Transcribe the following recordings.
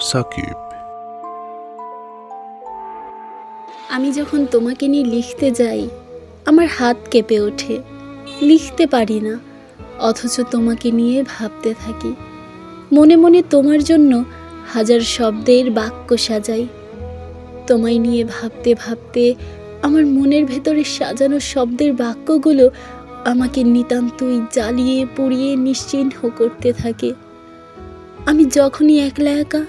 সাকিব আমি যখন তোমাকে নিয়ে লিখতে যাই, আমার হাত কেঁপে ওঠে। লিখতে পারি না, অথচ তোমাকে নিয়ে ভাবতে থাকি। মনে মনে তোমার জন্য হাজার শব্দের বাক্য সাজাই। তোমায় নিয়ে ভাবতে ভাবতে আমার মনের ভেতরে সাজানো শব্দের বাক্যগুলো আমাকে নিতান্তই জ্বালিয়ে পুড়িয়ে নিশ্চিহ্ন করতে থাকে। আমি যখনই একলা একা,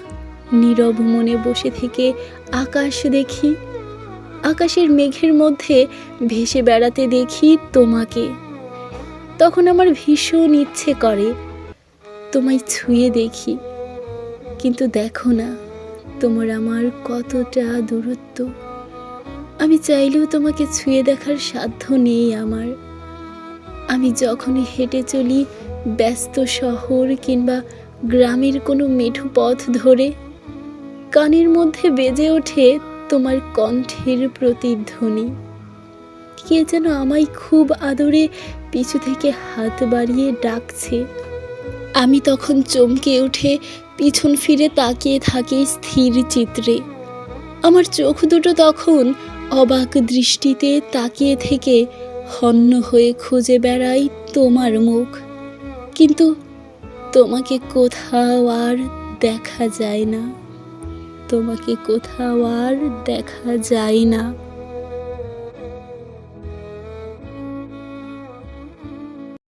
নীরব মনে বসে থেকে আকাশ দেখি। আকাশের মেঘের মধ্যে ভেসে বেড়াতে দেখি তোমাকে। তখন আমার ভীষণ ইচ্ছে করে তোমায় ছুঁয়ে দেখি। কিন্তু দেখো না, তোমার আমার কতটা দূরত্ব। আমি চাইলেও তোমাকে ছুঁয়ে দেখার সাধ্য নেই আমার। আমি যখনই হেঁটে চলি, ব্যস্ত শহর কিংবা গ্রামের কোনো মেঠো পথ ধরে কানের মধ্যে বেজে ওঠে তোমার কণ্ঠের প্রতিধ্বনি। কে যেন আমায় খুব আদরে পিছু থেকে হাত বাড়িয়ে ডাকছে। আমি তখন চমকে উঠে পিছন ফিরে তাকিয়ে থাকি স্থির চিত্রে। আমার চোখ দুটো তখন অবাক দৃষ্টিতে তাকিয়ে থেকে হন্য হয়ে খুঁজে বেড়াই তোমার মুখ। কিন্তু তোমাকে কোথাও আর দেখা যায় না। তোমাকে কোথাও আর দেখা যায় না।